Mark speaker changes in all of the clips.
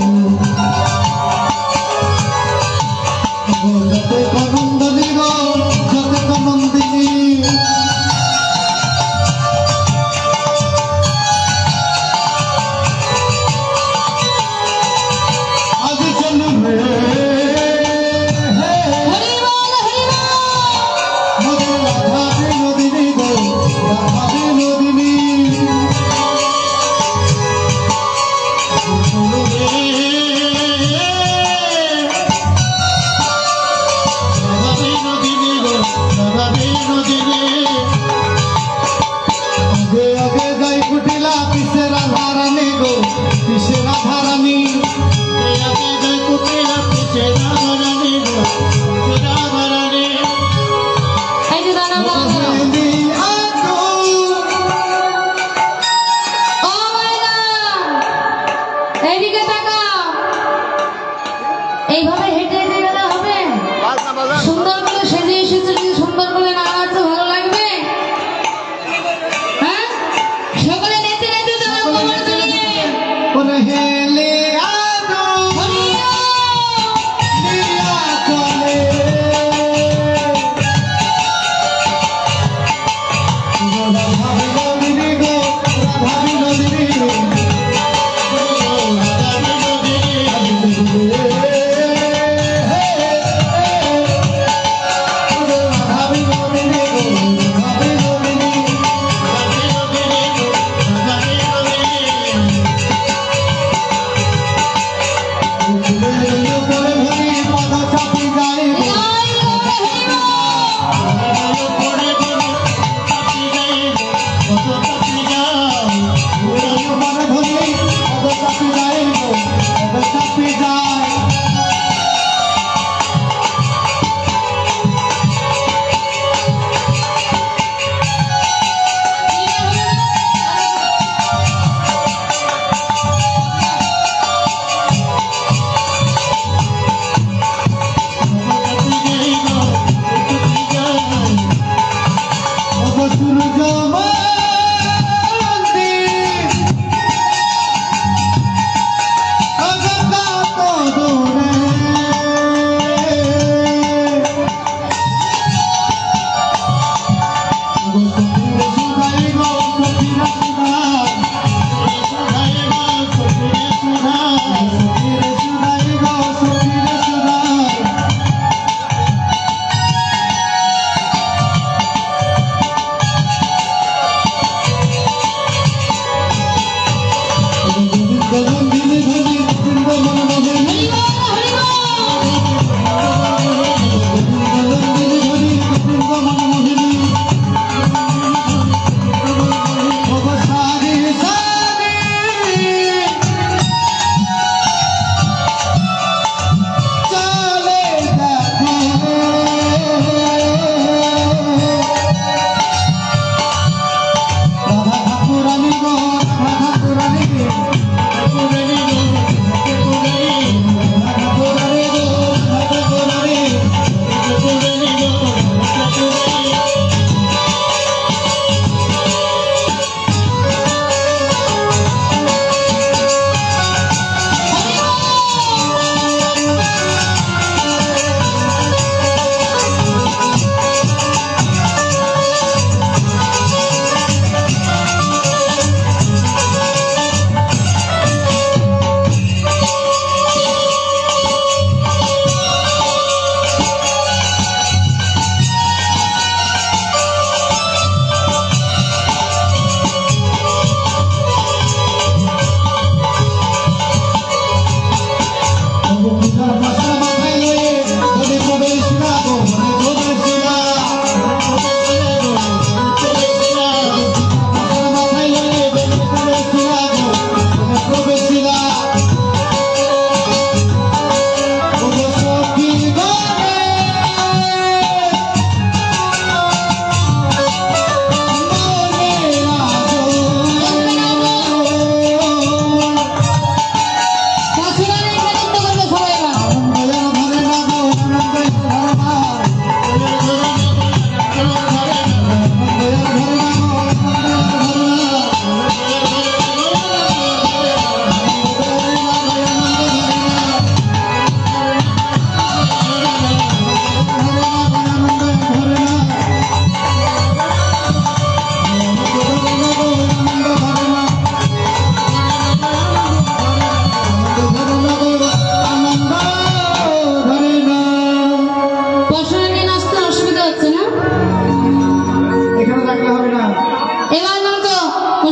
Speaker 1: you. আগে আগে যাই ফুটিলা পিসেরা ধারানি গো পিসেরা ধারানি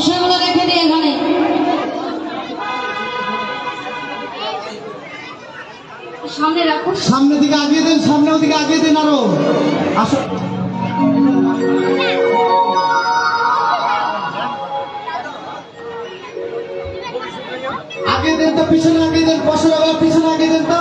Speaker 1: বিষয়গুলো রেখে দিই এখানে।
Speaker 2: সামনে রাখুন।
Speaker 1: সামনে দিকে আগিয়ে দেন সামনে দিকে আগিয়ে দেন আরও। আস। আগে দেন তো, পিছনে আগে দেন আগে পিছনে আগে দেন তো।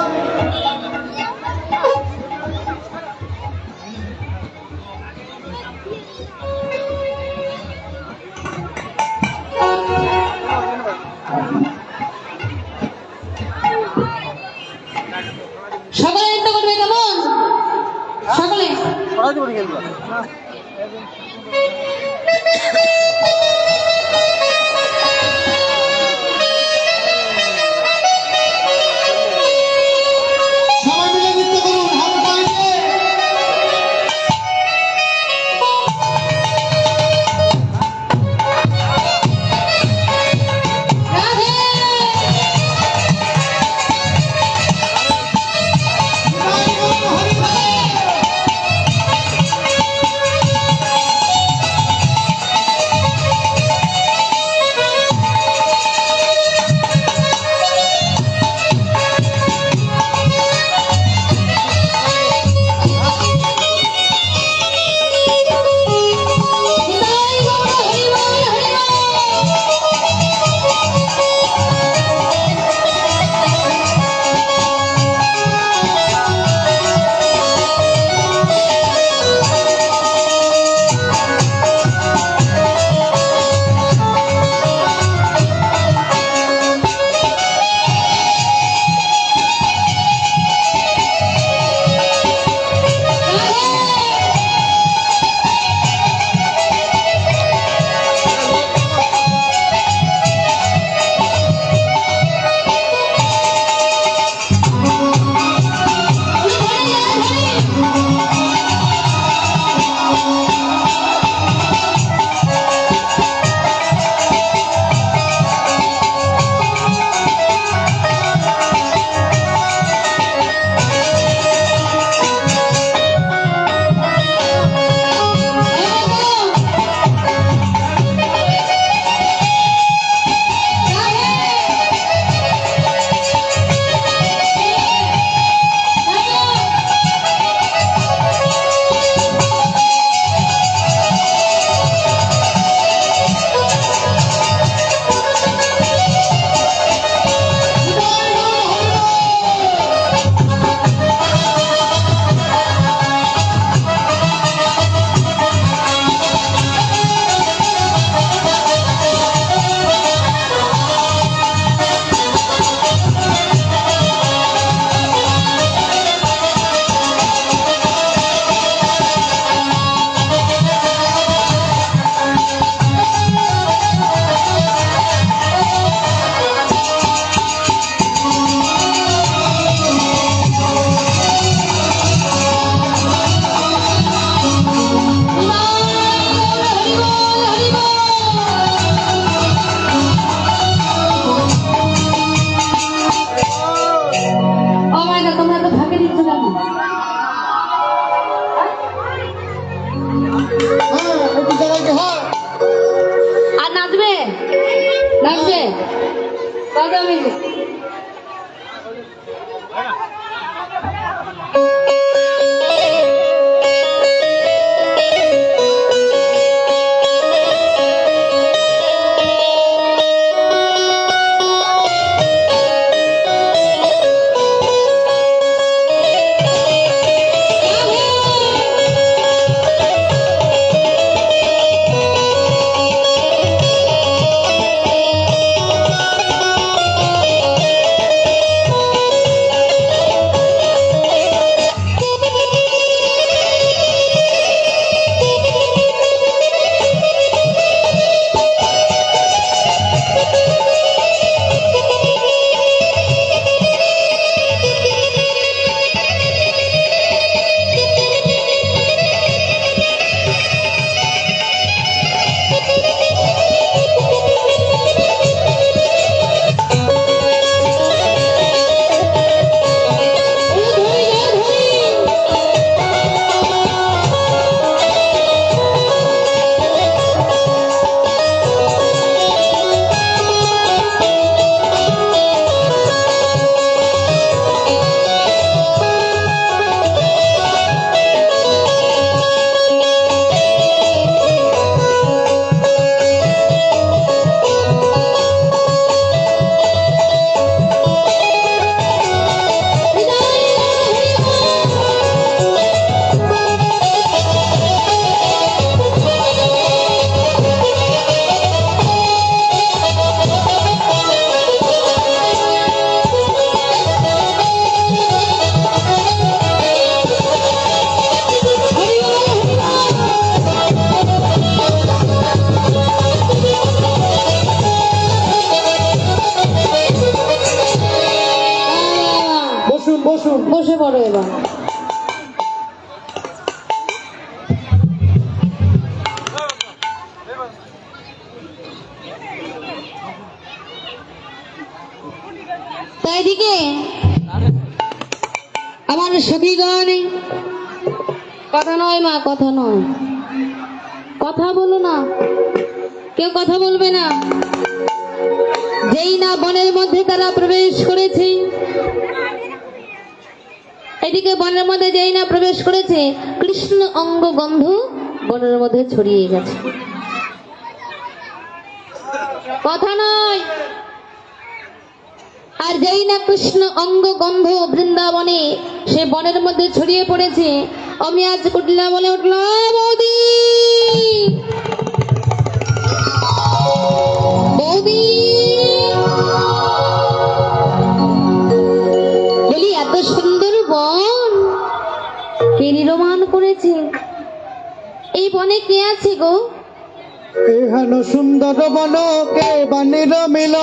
Speaker 2: ও Anne. Bana. সখীগণ কথা নয় মা, কথা নয়। কথা বলো না। কেউ কথা বলবে না। যেই না বনের মধ্যে তারা প্রবেশ করেছে। এদিকে বনের মধ্যে যেই না প্রবেশ করেছে, কৃষ্ণ অঙ্গ গন্ধ বনের মধ্যে ছড়িয়ে গেছে। কথা নয়। আর যেই না কৃষ্ণ অঙ্গ গন্ধ বৃন্দাবনে সে বনের মধ্যে ছড়িয়ে পড়েছে। আমি আজ কুটলা বলে উঠল বৌদি। বৌদি। বলি, এত সুন্দর বন। কে নির্মাণ করেছে? এই বনে কে আছে গো?
Speaker 1: এহেন সুন্দর বন, কে বানির মিল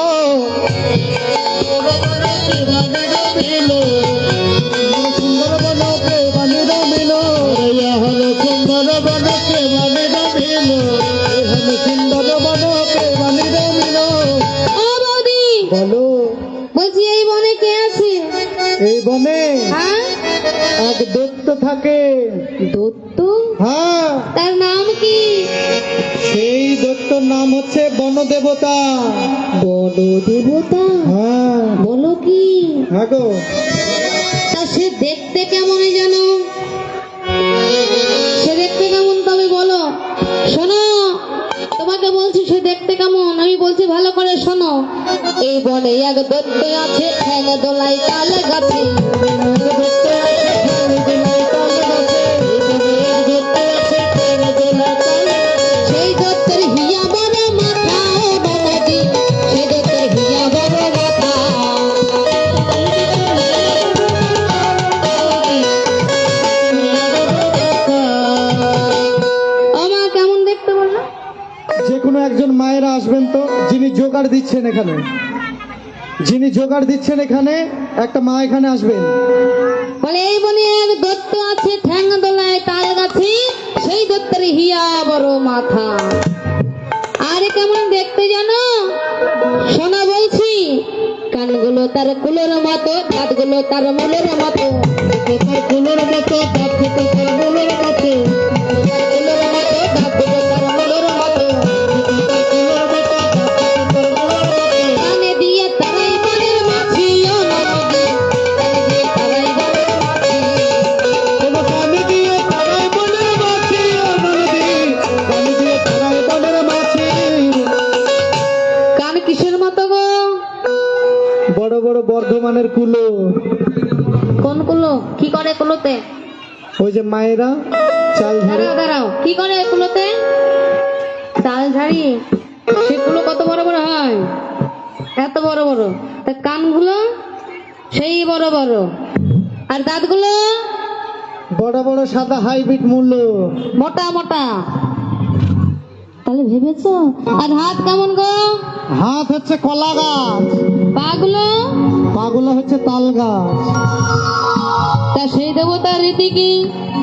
Speaker 1: বনদেবতা
Speaker 2: বলো দেবতা।
Speaker 1: হ্যাঁ।
Speaker 2: বলো কি?
Speaker 1: হ্যাঁ গো।
Speaker 2: তা সে দেখতে কেমন জানো সে দেখতে কেমন তবে বলো। শোনো তোমাকে বলছি সে দেখতে কেমন? আমি বলছি ভালো করে শোনো। এই বনে এক দত্ত আছে ঠ্যাং দোলাই তাল গাছে।
Speaker 1: জোগাড় দিচ্ছেন এখানে। যিনি জোগাড় দিচ্ছেন এখানে, একটা মা এখানে আসবেন।
Speaker 2: বলে, এই বনে এক দত্ত আছে ঠ্যাং দোলায় তাল গাছে, সেই দত্তের হিয়া বড় মাথা। আরে কেমন দেখতে জানো? শোনা বলছি, কানগুলো তার কুলোর মতো, দাঁতগুলো তার মূলের মতো।
Speaker 1: তার কুলোর মতো যে মায়েরা চাল ধরে
Speaker 2: দাঁড়াও কি করে এগুলোতে? চাল ঝাড়ি? সেগুলো কত বড় বড় হয়? এত বড় বড়। তা কানগুলো সেই বড় বড়। আর দাঁতগুলো?
Speaker 1: বড় বড় সাদা হাইব্রিড মূল্য।
Speaker 2: মোটা মোটা। তাহলে ভেবেছো? আর হাত কেমন গো?
Speaker 1: হাত হচ্ছে কলা গাছ।
Speaker 2: পাগুলো
Speaker 1: পাগুলো হচ্ছে তাল গাছ।
Speaker 2: তা সেই দেবতার রীতি কি?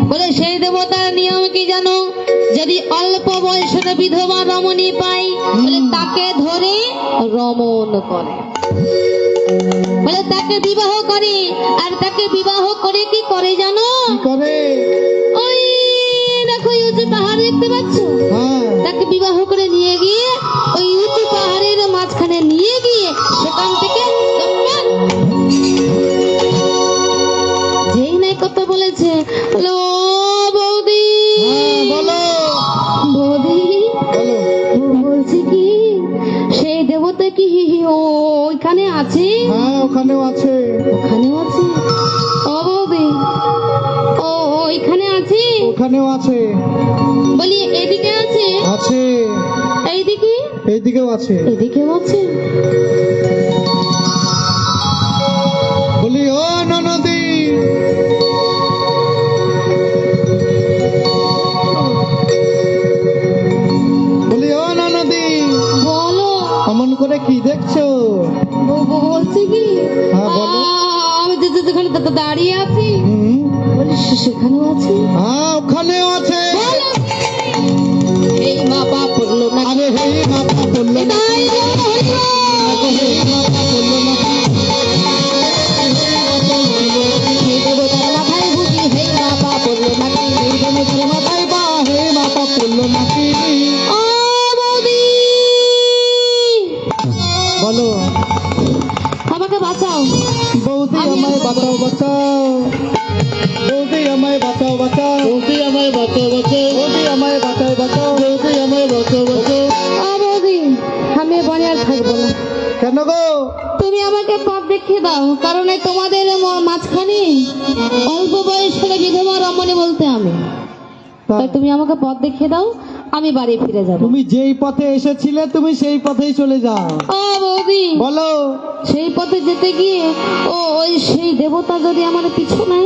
Speaker 2: বলে সেই দেবতার নিয়ম কি জানো? যদি অল্প বয়সের বিধবা রমণী পাই বলে তাকে ধরে রমণ করে। বলে তাকে বিবাহ করে আর তাকে বিবাহ করে কি করে জানো?
Speaker 1: করে?
Speaker 2: ওই দেখো এই উঁচু পাহাড় দেখতে পাচ্ছ?
Speaker 1: হ্যাঁ।
Speaker 2: তাকে বিবাহ করে নিয়ে গিয়ে ওই উঁচু পাহাড়ের মাঝখানে নিয়ে গিয়ে সেখান থেকে ও বৌদি।
Speaker 1: বলো।
Speaker 2: বৌদি বলছি কি সেই দেবতা কি ও ওইখানে আছে?
Speaker 1: হ্যাঁ ওখানেও আছে।
Speaker 2: ওখানেও আছে? ও বৌদি ও ওইখানে আছে?
Speaker 1: ওখানেও আছে।
Speaker 2: বলি এদিকে আছে?
Speaker 1: আছে।
Speaker 2: এইদিকে?
Speaker 1: এইদিকেও আছে।
Speaker 2: এদিকেও আছে?
Speaker 1: বলি ও ননদি
Speaker 2: দাঁড়িয়ে আছি। বলিস সেখানেও আছে?
Speaker 1: হ্যাঁ ওখানেও আছে।
Speaker 2: এই মা বাপ বলল না
Speaker 1: আরে হে মা বাপ বলল না।
Speaker 2: তাই মা বাপ
Speaker 1: বলল
Speaker 2: না বৌদি
Speaker 1: আমায় বাঁচাও বাঁচাও বৌদি আমায় বাঁচাও বাঁচাও
Speaker 3: বৌদি আমায় বাঁচাও বাঁচাও
Speaker 1: বৌদি আমায় বাঁচাও বাঁচাও
Speaker 2: ও বৌদি আমি বনে আর থাকব না
Speaker 1: কেন গো
Speaker 2: তুমি আমাকে পথ দেখিয়ে দাও কারণ এই তোমাদের মাঝখানে অল্প বয়সের বিধবা রমণী বলতে আমি। তাই তুমি আমাকে পথ দেখিয়ে দাও আমি বাড়ি ফিরে যাব।
Speaker 1: তুমি যেই পথে এসেছিলে তুমি সেই পথেই চলে যাও।
Speaker 2: ও বৌদি।
Speaker 1: বলো।
Speaker 2: সেই পথে যেতে গিয়ে ও ওই সেই দেবতা যদি আমার পিছু নাই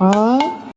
Speaker 1: হ্যাঁ